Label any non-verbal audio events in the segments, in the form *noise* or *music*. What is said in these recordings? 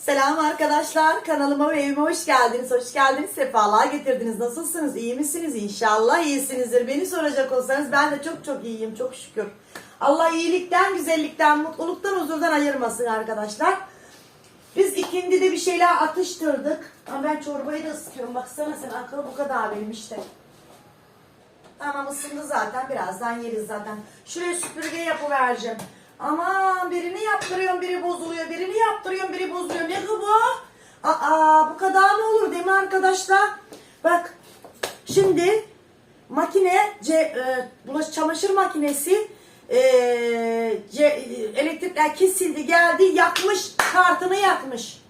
Selam arkadaşlar. Kanalıma ve evime hoş geldiniz. Hoş geldiniz. Sefalar getirdiniz. Nasılsınız? İyi misiniz? İnşallah iyisinizdir. Beni soracak olsanız ben de çok çok iyiyim. Çok şükür. Allah iyilikten, güzellikten, mutluluktan, huzurdan ayırmasın arkadaşlar. Biz ikindide bir şeyler atıştırdık. Ama ben çorbayı da ısıtıyorum. Baksana sen akıl bu kadar benim işte. Tamam ısındı zaten. Birazdan yeriz zaten. Şuraya süpürge yapıvereceğim. Ama birini yaptırıyorum biri bozuluyor. Birini yaptırıyorum biri bozuluyor. Ne bu? Aa bu kadar mı olur değil mi arkadaşlar? Bak şimdi makine ce, e, bulaş çamaşır makinesi e, ce, elektrikler kesildi geldi yakmış kartını yakmış.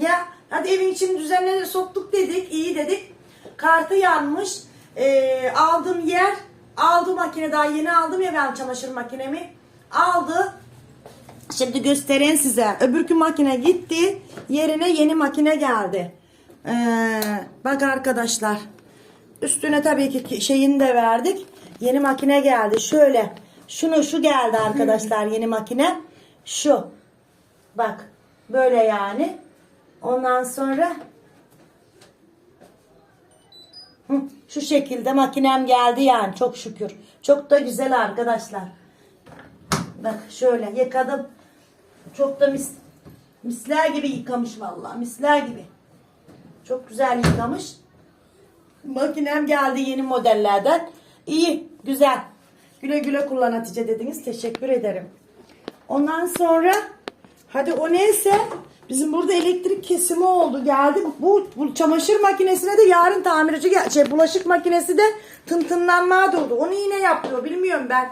Ya hadi evin için düzenleri soktuk dedik iyi dedik. Kartı yanmış. Ee, aldığım yer aldı makine daha yeni aldım ya ben çamaşır makinemi. Aldı. Şimdi göstereyim size. Öbürkü makine gitti. Yerine yeni makine geldi. Ee, bak arkadaşlar. Üstüne tabii ki şeyini de verdik. Yeni makine geldi. Şöyle. Şunu şu geldi arkadaşlar yeni makine. Şu. Bak. Böyle yani. Ondan sonra şu şekilde makinem geldi yani çok şükür. Çok da güzel arkadaşlar. Bak şöyle yıkadım. Çok da mis, misler gibi yıkamış vallahi misler gibi. Çok güzel yıkamış. Makinem geldi yeni modellerden. İyi, güzel. Güle güle kullan Hatice dediniz. Teşekkür ederim. Ondan sonra hadi o neyse bizim burada elektrik kesimi oldu geldi. Bu, bu çamaşır makinesine de yarın tamirci şey bulaşık makinesi de tıntınlanmaya durdu. Onu yine yapıyor bilmiyorum ben.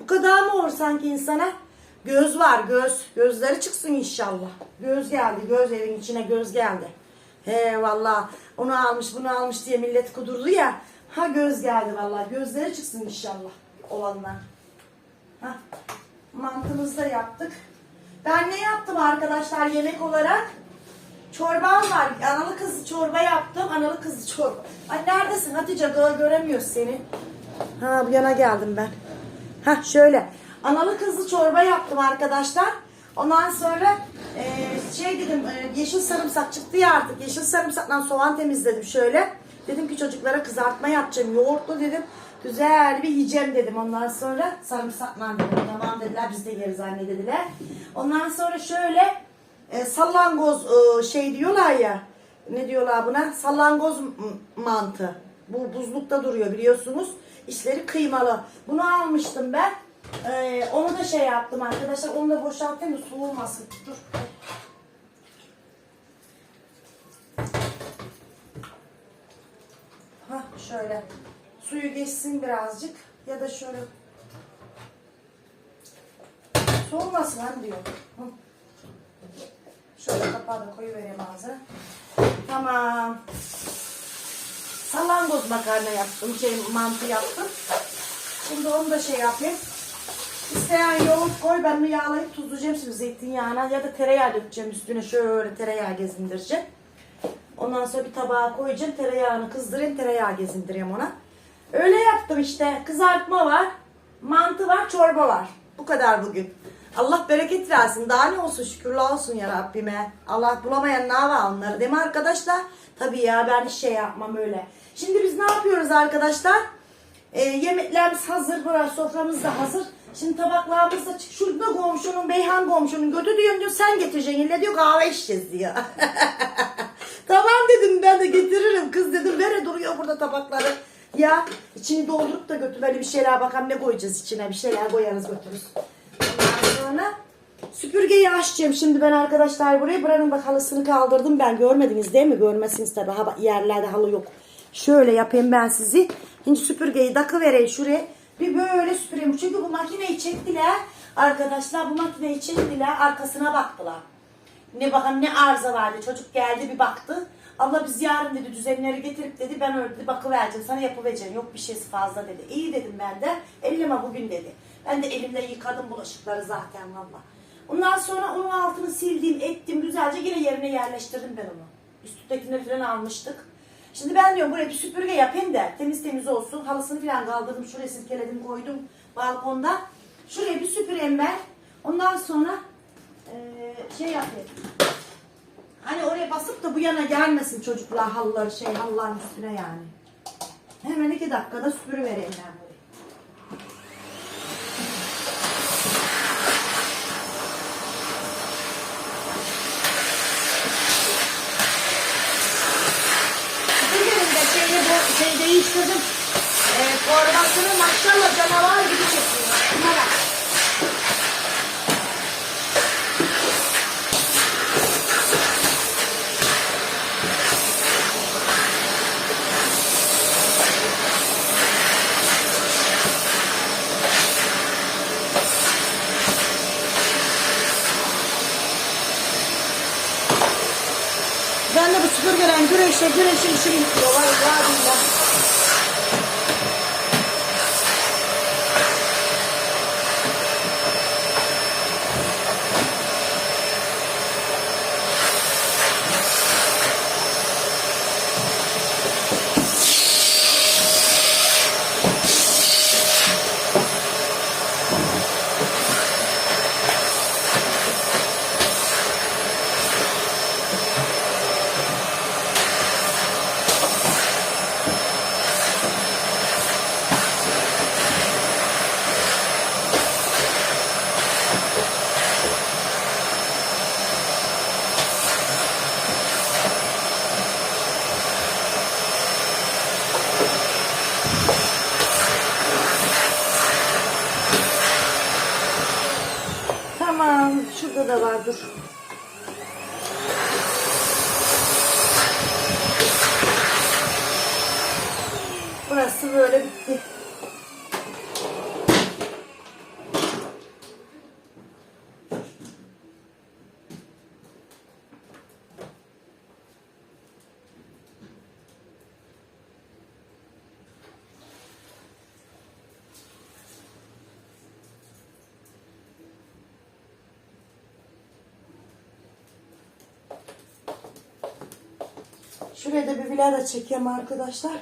Bu kadar mı olur sanki insana? Göz var göz. Gözleri çıksın inşallah. Göz geldi göz evin içine göz geldi. He valla onu almış bunu almış diye millet kudurdu ya. Ha göz geldi valla gözleri çıksın inşallah olanlar. Hah. Mantımızı da yaptık. Ben ne yaptım arkadaşlar yemek olarak? Çorbam var. Analı kızı çorba yaptım. Analı kızı çorba. Ay neredesin Hatice? Gö- Göremiyoruz seni. Ha bu yana geldim ben. Ha şöyle. Analı kızlı çorba yaptım arkadaşlar. Ondan sonra e, şey dedim e, yeşil sarımsak çıktı ya artık. Yeşil sarımsakla soğan temizledim şöyle. Dedim ki çocuklara kızartma yapacağım. Yoğurtlu dedim. Güzel bir yiyeceğim dedim. Ondan sonra sarımsakla dedim. Tamam dediler biz de yeriz anne. Ondan sonra şöyle e, sallangoz e, şey diyorlar ya. Ne diyorlar buna? Sallangoz mantı. Bu buzlukta duruyor biliyorsunuz. İçleri kıymalı. Bunu almıştım ben. Ee, onu da şey yaptım arkadaşlar. Onu da boşaltayım da soğumasın. Dur. Hah şöyle. Suyu geçsin birazcık. Ya da şöyle. Soğumasın hani diyor. Şöyle kapağı da koyuvereyim ağzına. Tamam. Salangoz makarna yaptım. Şey mantı yaptım. Şimdi onu da şey yapayım. İsteyen yoğurt koy. Ben onu yağlayıp tuzlayacağım şimdi zeytinyağına ya da tereyağı dökeceğim üstüne. Şöyle tereyağı gezindireceğim. Ondan sonra bir tabağa koyacağım. Tereyağını kızdırayım. Tereyağı gezindireyim ona. Öyle yaptım işte. Kızartma var. Mantı var. Çorba var. Bu kadar bugün. Allah bereket versin. Daha ne olsun şükürler olsun ya Rabbime. Allah bulamayan ne var onları değil mi arkadaşlar? Tabii ya ben hiç şey yapmam öyle. Şimdi biz ne yapıyoruz arkadaşlar? Ee, yemeklerimiz hazır. Burası soframız da hazır. Şimdi tabaklarımız da çık. Şurada komşunun, Beyhan komşunun götü diyorum diyor sen getireceksin. İlle diyor kahve içeceğiz diyor. *laughs* tamam dedim ben de getiririm. Kız dedim nere duruyor burada tabakları. Ya içini doldurup da götür. Böyle bir şeyler bakalım ne koyacağız içine. Bir şeyler koyarız götürürüz. Sonra süpürgeyi açacağım. Şimdi ben arkadaşlar buraya buranın bak halısını kaldırdım ben. Görmediniz değil mi? Görmezsiniz tabii. Ha, yerlerde halı yok. Şöyle yapayım ben sizi. Şimdi süpürgeyi takı vereyim şuraya. Bir böyle süpüreyim. Çünkü bu makineyi çektiler. Arkadaşlar bu makineyi çektiler. Arkasına baktılar. Ne bakalım ne arıza vardı. Çocuk geldi bir baktı. Abla biz yarın dedi düzenleri getirip dedi ben öyle dedi bakıvereceğim sana yapıvereceğim. Yok bir şeysi fazla dedi. İyi dedim ben de. Elleme bugün dedi. Ben de elimle yıkadım bulaşıkları zaten valla. Ondan sonra onun altını sildim ettim güzelce yine yerine yerleştirdim ben onu. Üstündekileri falan almıştık. Şimdi ben diyorum buraya bir süpürge yapayım da temiz temiz olsun. Halısını falan kaldırdım. Şuraya silkeledim koydum balkonda. Şuraya bir süpüreyim ben. Ondan sonra eee, şey yapayım. Hani oraya basıp da bu yana gelmesin çocuklar halıları şey halıların üstüne yani. Hemen iki dakikada süpürüvereyim ben burayı. Bugün de şeyi bu şey değiştirdim. E, formasını maşallah canavar gibi çekiyor. Şuna. Ben de bu süpürgelen güreşe güreşe işim bitiyor. Vay vay billah. Tamam. Şurada da var dur. Burası böyle bitti. Şuraya da bir vilada çekeyim arkadaşlar.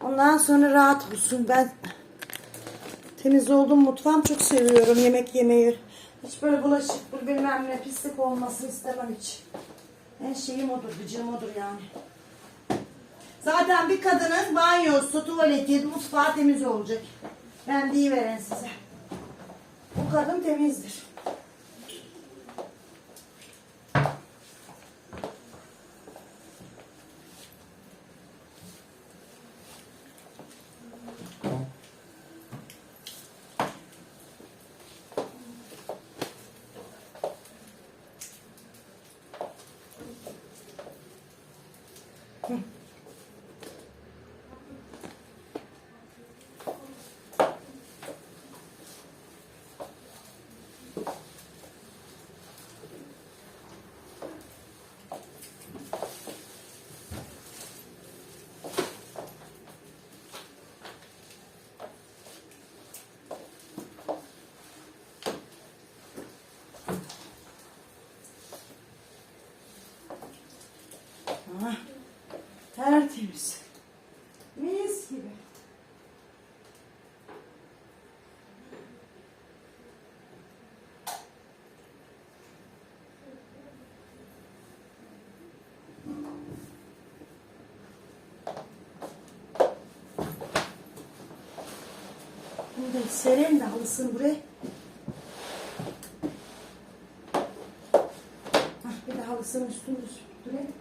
Ondan sonra rahat olsun. Ben temiz oldum mutfağım çok seviyorum yemek yemeyi. Hiç böyle bulaşık bilmem ne pislik olmasını istemem hiç. En şeyim odur, gıcığım odur yani. Zaten bir kadının banyosu, tuvaleti, mutfağı temiz olacak. Ben veren size. Bu kadın temizdir. Ah, tertemiz. Mis gibi. Burada serin de halısını buraya. Hah, bir de halısının üstünü süpüreyim.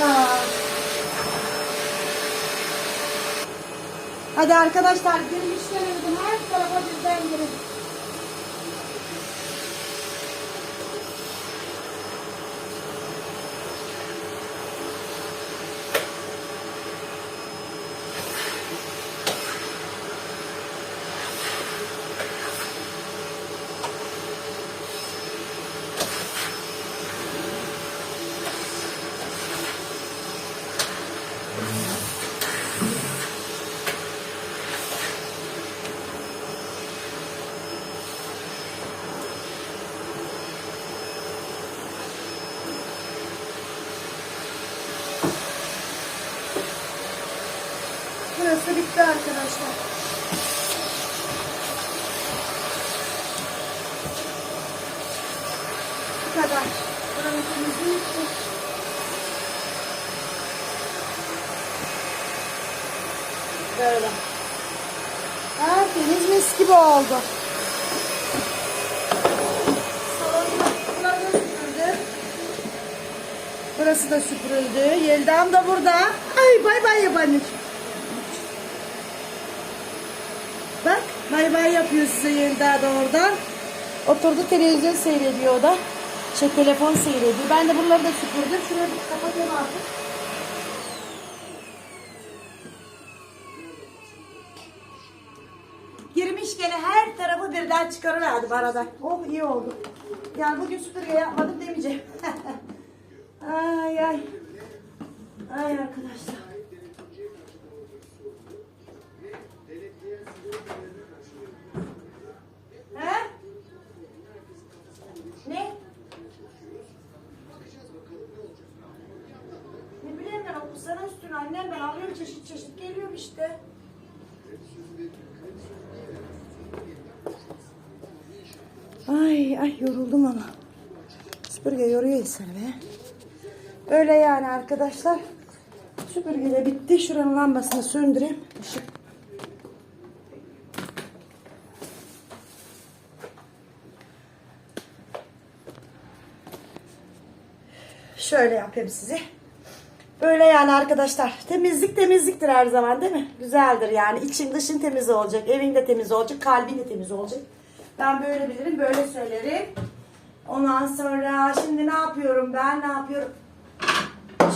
Tamam. Hadi arkadaşlar girmişlerimizin her tarafa bizden girin. Burası bitti arkadaşlar. Bu kadar. Buranın temizliği. Böyle. Ha, temiz mis gibi oldu. Burası da süpürüldü. Yeldam da burada. Ay bay bay yap anneciğim. Bak bay bay yapıyor size Yelda da oradan. Oturdu televizyon seyrediyor o da. Şey telefon seyrediyor. Ben de buraları da süpürdüm. Şurayı kapatayım artık. Girmiş gene her tarafı birden çıkarıverdi arada. Oh iyi oldu. Yani bugün süpürge yapmadım demeyeceğim. *laughs* ay ay. Ay arkadaşlar. He? Ne? Ne bileyim ben okusana üstüne annem ben alıyorum çeşit çeşit geliyorum işte. Ay ay yoruldum ama. Süpürge yoruyor insanı be. Öyle yani arkadaşlar. Süpürge de bitti. Şuranın lambasını söndüreyim. Işık. Şöyle yapayım size. Böyle yani arkadaşlar. Temizlik temizliktir her zaman değil mi? Güzeldir yani. İçin dışın temiz olacak. Evin de temiz olacak. Kalbin de temiz olacak. Ben böyle bilirim. Böyle söylerim. Ondan sonra şimdi ne yapıyorum ben? Ne yapıyorum?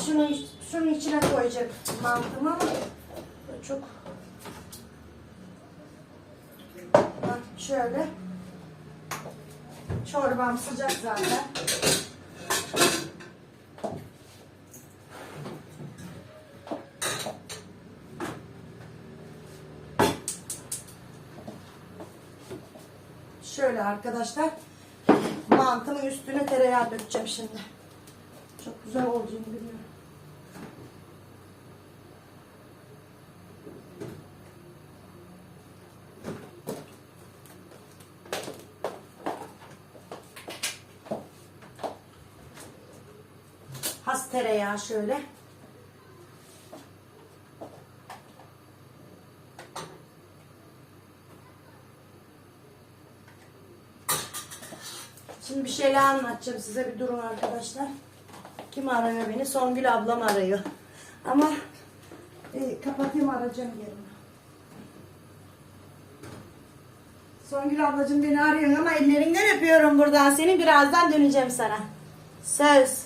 Şunu şunun içine koyacak mantımı çok Bak şöyle çorbam sıcak zaten. Şöyle arkadaşlar mantının üstüne tereyağı dökeceğim şimdi. Çok güzel olacağını biliyorum. Has tereyağı şöyle. Şimdi bir şeyler anlatacağım size bir durun arkadaşlar. Kim arıyor beni? Songül ablam arıyor. Ama e, kapatayım arayacağım yerine. Songül ablacığım beni arıyor ama ellerinden öpüyorum buradan. Seni birazdan döneceğim sana. Söz.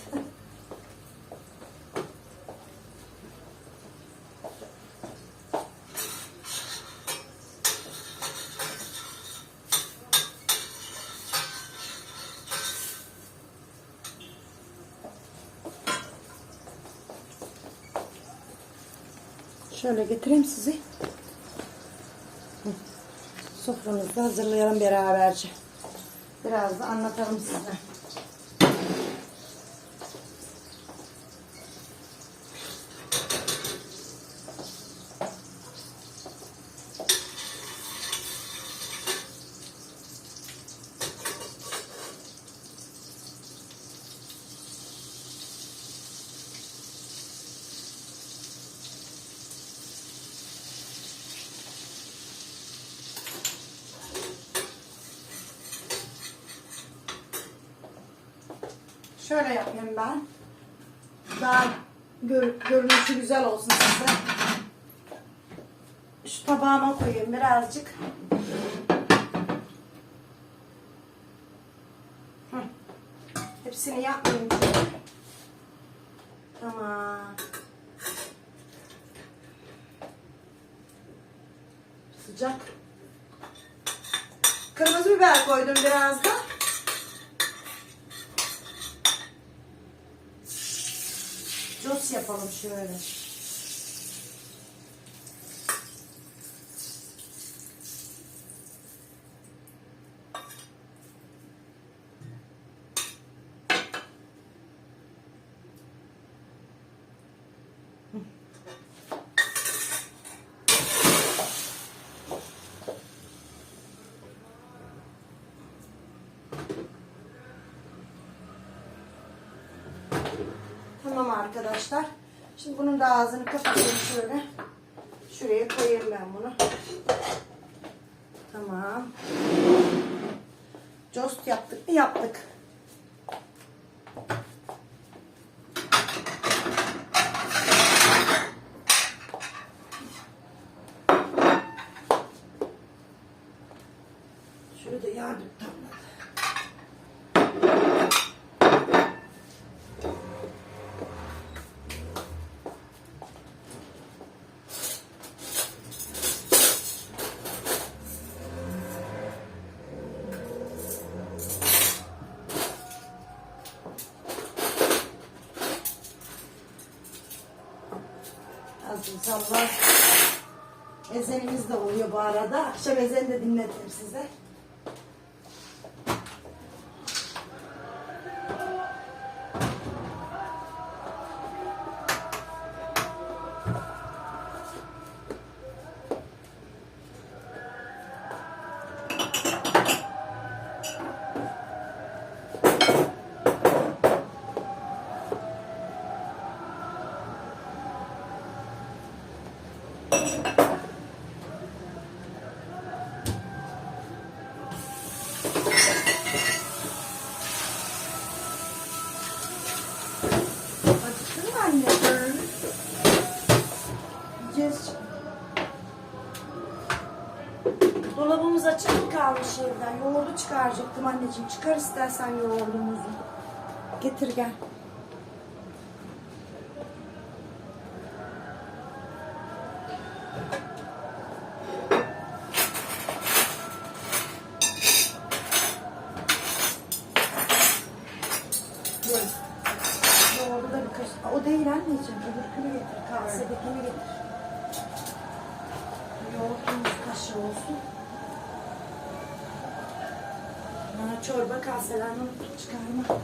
Şöyle getireyim sizi. Hı. Sofranızı hazırlayalım beraberce. Biraz da anlatalım size. Şöyle yapayım ben. Daha gör, görünüşü güzel olsun size. Şu tabağıma koyayım birazcık. Hı. Hepsini yapmayayım. Tamam. Sıcak. Kırmızı biber koydum biraz da. Şöyle. Tamam arkadaşlar. Şimdi bunun da ağzını kapatayım şöyle. Şuraya koyayım ben bunu. Tamam. Cost yaptık mı? Yaptık. Şöyle de yardım tamam. Aziz Allah. Ezenimiz de oluyor bu arada. Akşam ezeni de dinlettim size. Dolabımız açık mı kalmış evden? Yoğurdu çıkaracaktım anneciğim. Çıkar istersen yoğurdumuzu. Getir gel. Buyurun. Yoğurdu da bir kaşık. O değil anneciğim. Öbürkünü getir. Kasedekini getir. Yoğurtumuz kaşığı olsun. Bana çorba kaselerini unuttuk çıkarma.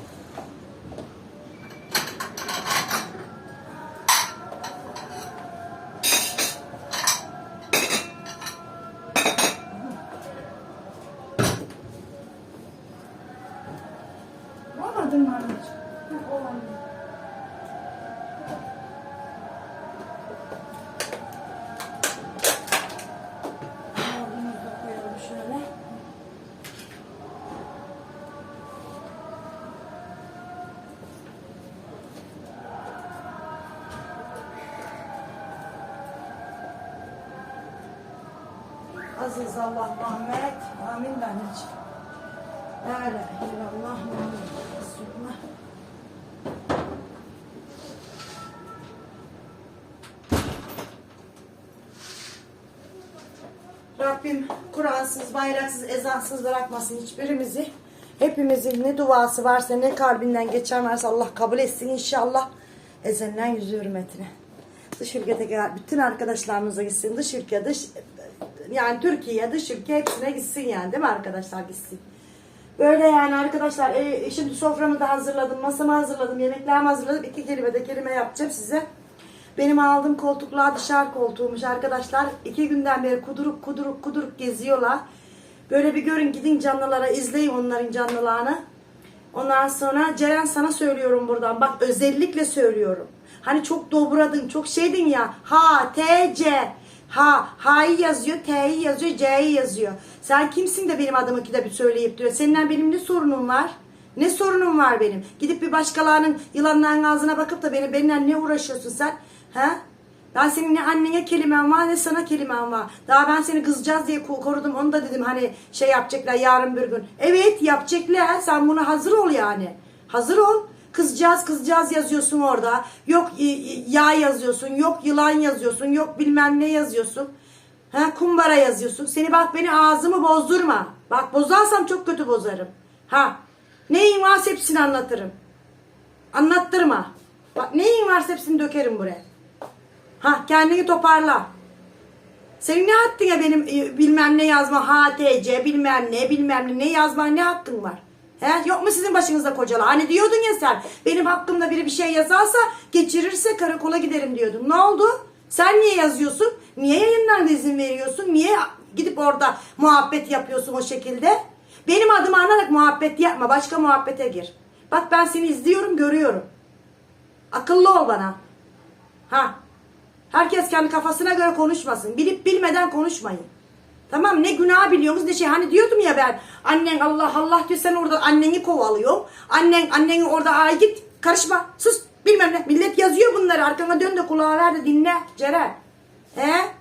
Olmadın mı anneciğim? Hı, Olmadı. Yoğurdumuzu da koyalım şöyle. Aziz Allah Muhammed. Amin anneciğim. La ilahe illallah Muhammed. Rabbim Kur'ansız, bayraksız, ezansız bırakmasın hiçbirimizi. Hepimizin ne duası varsa, ne kalbinden geçen varsa Allah kabul etsin inşallah. Ezenden yüzü hürmetine. Dış ülkedeki bütün arkadaşlarımıza gitsin. Dış ülke, dış, yani Türkiye, dış ülke hepsine gitsin yani değil mi arkadaşlar gitsin. Böyle yani arkadaşlar e, şimdi soframı da hazırladım, masamı hazırladım, yemeklerimi hazırladım. İki kelime de kelime yapacağım size. Benim aldığım koltuklar dışarı koltuğumuş arkadaşlar. İki günden beri kuduruk kuduruk kuduruk geziyorlar. Böyle bir görün gidin canlılara izleyin onların canlılarını. Ondan sonra Ceren sana söylüyorum buradan. Bak özellikle söylüyorum. Hani çok dobradın, çok şeydin ya. H, T, C. Ha, H'yi yazıyor, T'yi yazıyor, C'yi yazıyor. Sen kimsin de benim adımı bir söyleyip duruyor. Seninle benim ne sorunum var? Ne sorunum var benim? Gidip bir başkalarının yılanların ağzına bakıp da beni benimle ne uğraşıyorsun sen? Ha? Ben senin ne annene kelimen var ne sana kelimen var. Daha ben seni kızacağız diye ko- korudum. Onu da dedim hani şey yapacaklar yarın bir gün. Evet yapacaklar. Sen buna hazır ol yani. Hazır ol. Kızcağız kızcağız yazıyorsun orada. Yok y- y- yağ yazıyorsun. Yok yılan yazıyorsun. Yok bilmem ne yazıyorsun. Ha kumbara yazıyorsun. Seni bak beni ağzımı bozdurma. Bak bozarsam çok kötü bozarım. Ha. Neyin varsa hepsini anlatırım. Anlattırma. Bak neyin varsa hepsini dökerim buraya. Ha kendini toparla. Senin ne ya benim e, bilmem ne yazma HTC bilmem ne bilmem ne ne yazma ne hakkın var? He? Yok mu sizin başınızda kocalar? Hani diyordun ya sen benim hakkımda biri bir şey yazarsa geçirirse karakola giderim diyordun. Ne oldu? Sen niye yazıyorsun? Niye yayınlarda izin veriyorsun? Niye gidip orada muhabbet yapıyorsun o şekilde? Benim adımı anarak muhabbet yapma. Başka muhabbete gir. Bak ben seni izliyorum görüyorum. Akıllı ol bana. Ha. Herkes kendi kafasına göre konuşmasın. Bilip bilmeden konuşmayın. Tamam ne günah biliyorsunuz ne şey. Hani diyordum ya ben annen Allah Allah diyor sen orada anneni kovalıyor. Annen anneni orada ay git karışma sus bilmem ne. Millet yazıyor bunları arkana dön de kulağa ver de dinle Ceren. He?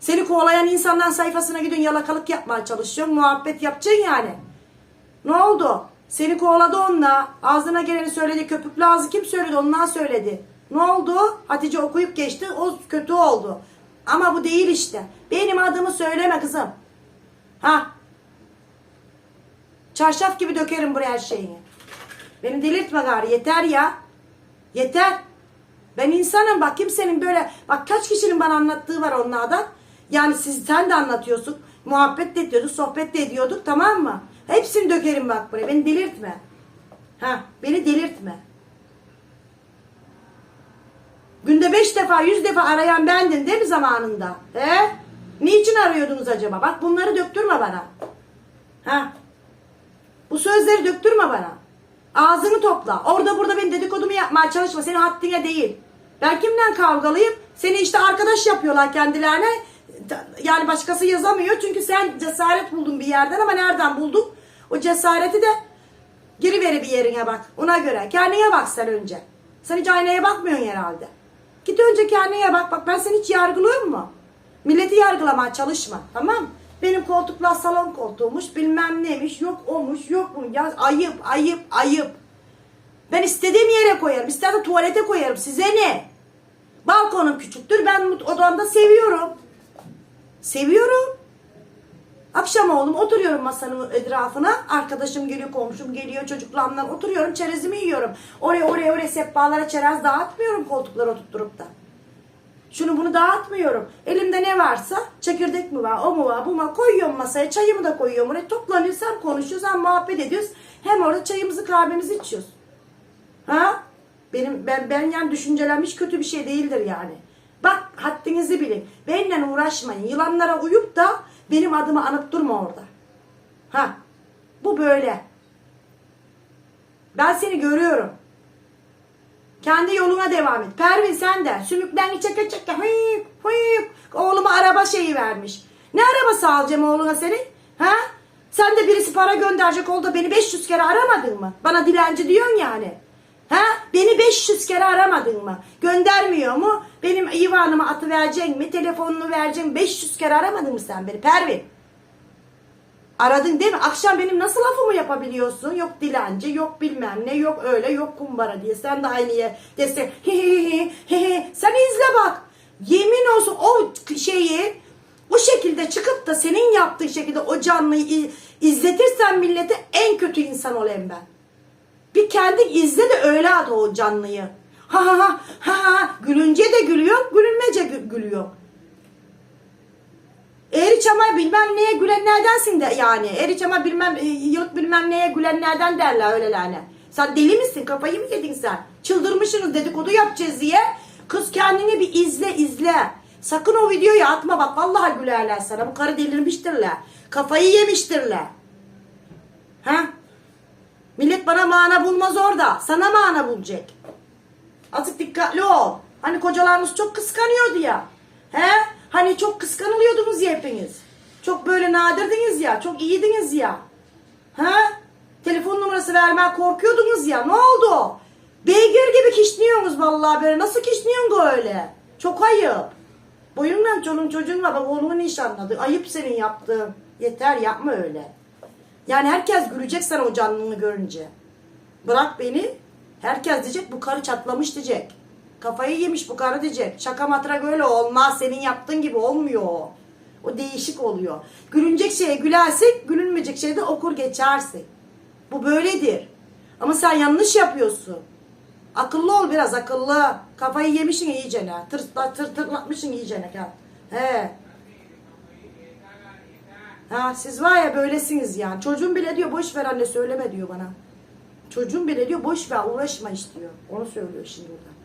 Seni kovalayan insanların sayfasına gidiyorsun yalakalık yapmaya çalışıyorsun. Muhabbet yapacaksın yani. Ne oldu? Seni kovaladı onunla. Ağzına geleni söyledi. Köpüklü ağzı kim söyledi? Ondan söyledi. Ne oldu? Hatice okuyup geçti. O kötü oldu. Ama bu değil işte. Benim adımı söyleme kızım. Ha? Çarşaf gibi dökerim buraya her şeyini. Beni delirtme gari. Yeter ya. Yeter. Ben insanım bak kimsenin böyle bak kaç kişinin bana anlattığı var onlardan. Yani siz sen de anlatıyorsun. Muhabbet de ediyorduk, sohbet de ediyorduk tamam mı? Hepsini dökerim bak buraya. Beni delirtme. Ha, beni delirtme. Günde beş defa, yüz defa arayan bendin değil mi zamanında? He? Niçin arıyordunuz acaba? Bak bunları döktürme bana. Ha? Bu sözleri döktürme bana. Ağzını topla. Orada burada benim dedikodumu yapmaya çalışma. Senin haddine değil. Ben kimden kavgalıyım? Seni işte arkadaş yapıyorlar kendilerine. Yani başkası yazamıyor. Çünkü sen cesaret buldun bir yerden ama nereden buldun? O cesareti de geri veri bir yerine bak. Ona göre. Kendine bak sen önce. Sen hiç aynaya bakmıyorsun herhalde. Git önce kendine bak. Bak ben seni hiç yargılıyorum mu? Milleti yargılamaya çalışma. Tamam Benim koltuklar salon koltuğumuş. Bilmem neymiş. Yok olmuş. Yok mu? Ya ayıp ayıp ayıp. Ben istediğim yere koyarım. İster de tuvalete koyarım. Size ne? Balkonum küçüktür. Ben odamda seviyorum. Seviyorum. Akşam oldum oturuyorum masanın etrafına. Arkadaşım geliyor, komşum geliyor, çocuklarımla oturuyorum, çerezimi yiyorum. Oraya oraya oraya sehpalara çerez dağıtmıyorum koltuklara oturtturup da. Şunu bunu dağıtmıyorum. Elimde ne varsa çekirdek mi var, o mu var, bu mu var koyuyorum masaya, çayımı da koyuyorum oraya. Toplanıyoruz, hem konuşuyoruz hem muhabbet ediyoruz. Hem orada çayımızı kahvemizi içiyoruz. Ha? Benim ben ben yani düşüncelem hiç kötü bir şey değildir yani. Bak haddinizi bilin. Benimle uğraşmayın. Yılanlara uyup da benim adımı anıp durma orada. Ha? Bu böyle. Ben seni görüyorum. Kendi yoluna devam et. Pervin sen de. Sümüklerini çeke çeke. Hıyık hıyık. Oğluma araba şeyi vermiş. Ne arabası alacağım oğluna senin? Ha? Sen de birisi para gönderecek oldu beni 500 kere aramadın mı? Bana dilenci diyorsun yani. Ha? Beni 500 kere aramadın mı? Göndermiyor mu? Benim ivanımı atı vereceksin mi? Telefonunu vereceksin mi? 500 kere aramadın mı sen beni? Pervin. Aradın değil mi? Akşam benim nasıl lafımı yapabiliyorsun? Yok dilenci, yok bilmem ne, yok öyle, yok kumbara diye. Sen de aynıya dese he he he he he. Sen izle bak. Yemin olsun o şeyi o şekilde çıkıp da senin yaptığın şekilde o canlıyı izletirsen millete en kötü insan olayım ben. Bir kendi izle de öyle at o canlıyı. Ha ha ha ha gülünce de gülüyor, gülünmece gü- gülüyor. Eri çama bilmem neye gülenlerdensin de yani. Eri çama bilmem e, yılık bilmem neye gülenlerden derler öylelerine. Sen deli misin? Kafayı mı yedin sen? Çıldırmışsınız dedikodu yapacağız diye. Kız kendini bir izle izle. Sakın o videoyu atma bak vallahi gülerler sana. Bu karı delirmiştirler. Kafayı yemiştirler. Ha? Millet bana mana bulmaz orada. Sana mana bulacak. Azıcık dikkatli ol. Hani kocalarımız çok kıskanıyordu ya. He? Hani çok kıskanılıyordunuz ya hepiniz. Çok böyle nadirdiniz ya. Çok iyiydiniz ya. Ha? Telefon numarası vermeye korkuyordunuz ya. Ne oldu? Beygir gibi kişniyorsunuz vallahi böyle. Nasıl kişniyorsun öyle? Çok ayıp. Boyunla çolun çocuğun var. Bak oğlumu nişanladı. Ayıp senin yaptığın. Yeter yapma öyle. Yani herkes gülecek sana o canlını görünce. Bırak beni. Herkes diyecek bu karı çatlamış diyecek. Kafayı yemiş bu karı diyecek. Şaka matrak öyle olmaz. Senin yaptığın gibi olmuyor o. O değişik oluyor. Gülünecek şeye gülersin, gülünmeyecek şeye de okur geçersin. Bu böyledir. Ama sen yanlış yapıyorsun. Akıllı ol biraz akıllı. Kafayı yemişsin iyicene. Tırtla, tır, tırlatmışsın iyicene. He. Ha siz var ya böylesiniz yani. Çocuğum bile diyor boş ver anne söyleme diyor bana. Çocuğum bile diyor boş ver uğraşma iş diyor. Onu söylüyor şimdi orada.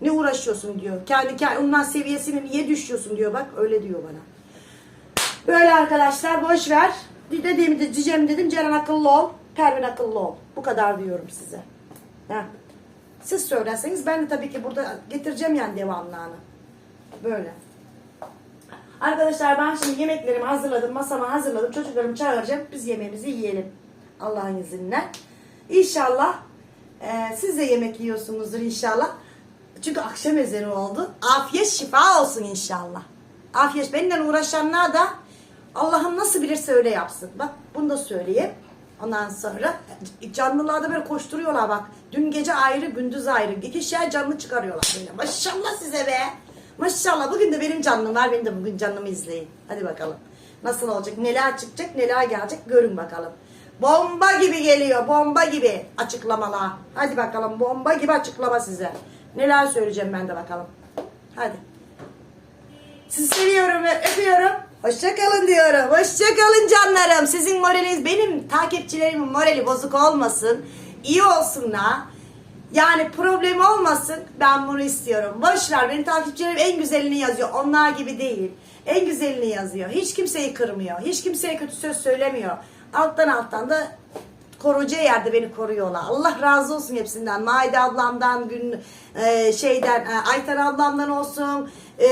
Ne uğraşıyorsun diyor. Kendi, kendi ondan seviyesine niye düşüyorsun diyor bak öyle diyor bana. Böyle arkadaşlar boş ver. Dediğimi de diyeceğim dedim Ceren akıllı ol. Pervin akıllı ol. Bu kadar diyorum size. Ha. Siz söylerseniz ben de tabii ki burada getireceğim yani devamlılığını. Böyle. Arkadaşlar ben şimdi yemeklerimi hazırladım, masamı hazırladım. Çocuklarımı çağıracağım. Biz yemeğimizi yiyelim. Allah'ın izniyle. İnşallah e, siz de yemek yiyorsunuzdur inşallah. Çünkü akşam ezanı oldu. Afiyet şifa olsun inşallah. Afiyet. Benimle uğraşanlar da Allah'ım nasıl bilirse öyle yapsın. Bak bunu da söyleyeyim. Ondan sonra canlılarda böyle koşturuyorlar bak. Dün gece ayrı, gündüz ayrı. İkişer canlı çıkarıyorlar böyle. Maşallah size be. Maşallah bugün de benim canlım var. Benim de bugün canlımı izleyin. Hadi bakalım. Nasıl olacak? Neler çıkacak, neler gelecek görün bakalım. Bomba gibi geliyor. Bomba gibi açıklamalar. Hadi bakalım. Bomba gibi açıklama size. Neler söyleyeceğim ben de bakalım. Hadi. Sizi seviyorum ve öpüyorum. Hoşça kalın diyorum. Hoşça kalın canlarım. Sizin moraliniz benim takipçilerimin morali bozuk olmasın. İyi olsunlar. Yani problem olmasın. Ben bunu istiyorum. Boşver benim takipçilerim en güzelini yazıyor. Onlar gibi değil. En güzelini yazıyor. Hiç kimseyi kırmıyor. Hiç kimseye kötü söz söylemiyor. Alttan alttan da korucu yerde beni koruyorlar. Allah razı olsun hepsinden. Maide ablamdan, gün e, şeyden, e, Ayten ablamdan olsun, e,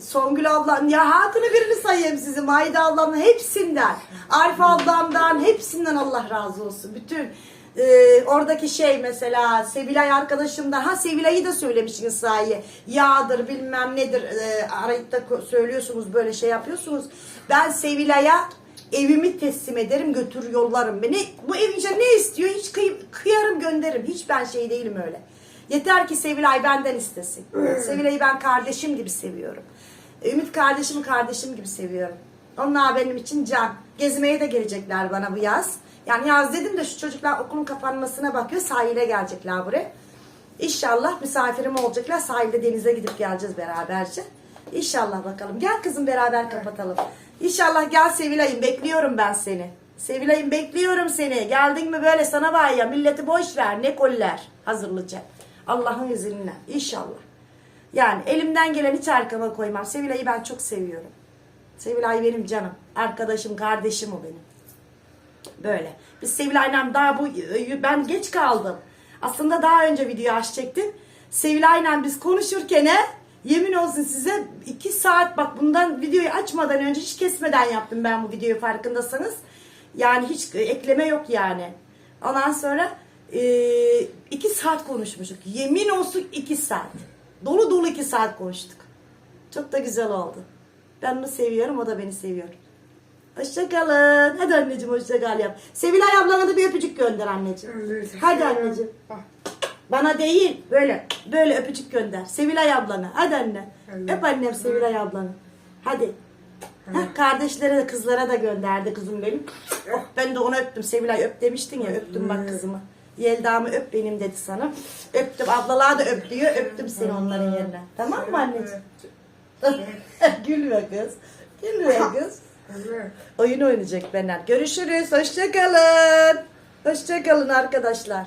Songül ablam, ya hatını birini sayayım sizi. Maide ablamdan hepsinden, Arif ablamdan, hepsinden Allah razı olsun. Bütün e, oradaki şey mesela Sevilay arkadaşımdan, ha Sevilay'ı da söylemişsiniz sahi. Yağdır bilmem nedir e, arayıp da söylüyorsunuz böyle şey yapıyorsunuz. Ben Sevilay'a evimi teslim ederim götür yollarım beni. Bu ev işte ne istiyor hiç kıy- kıyarım gönderirim. Hiç ben şey değilim öyle. Yeter ki Sevilay benden istesin. Sevilay'ı ben kardeşim gibi seviyorum. Ümit kardeşimi kardeşim gibi seviyorum. Onlar benim için can. Gezmeye de gelecekler bana bu yaz. Yani yaz dedim de şu çocuklar okulun kapanmasına bakıyor. Sahile gelecekler buraya. İnşallah misafirim olacaklar. Sahilde denize gidip geleceğiz beraberce. İnşallah bakalım. Gel kızım beraber kapatalım. İnşallah gel Sevilay'ım. Bekliyorum ben seni. Sevilay'ım bekliyorum seni. Geldin mi böyle sana var ya milleti boş ver. Ne koller hazırlayacak. Allah'ın izniyle. İnşallah. Yani elimden gelen hiç arkama koymam. Sevilay'ı ben çok seviyorum. Sevilay benim canım. Arkadaşım, kardeşim o benim. Böyle. Biz Sevilay'la daha bu ben geç kaldım. Aslında daha önce video açacaktım. Sevilay'la biz konuşurken yemin olsun size iki saat bak bundan videoyu açmadan önce hiç kesmeden yaptım ben bu videoyu farkındasınız. Yani hiç ekleme yok yani. Ondan sonra e, iki saat konuşmuştuk. Yemin olsun iki saat. Dolu dolu iki saat konuştuk. Çok da güzel oldu. Ben onu seviyorum, o da beni seviyor. Hoşçakalın. Hadi anneciğim hoşçakal yap. Sevilay ablana da bir öpücük gönder anneciğim. Hadi anneciğim. Bana değil böyle böyle öpücük gönder. Sevilay ablana. Hadi anne. Öp annem Sevilay ablanı. Hadi. Heh, kardeşlere de kızlara da gönderdi kızım benim. Oh, ben de onu öptüm. Sevilay öp demiştin ya öptüm bak kızımı. Yelda'mı öp benim dedi sana. Öptüm. Ablalar da öp diyor. Öptüm seni onların yerine. Tamam mı anneciğim? *laughs* Gülme kız. Gülme kız. Oyun oynayacak benler. Görüşürüz. Hoşçakalın. Hoşçakalın arkadaşlar.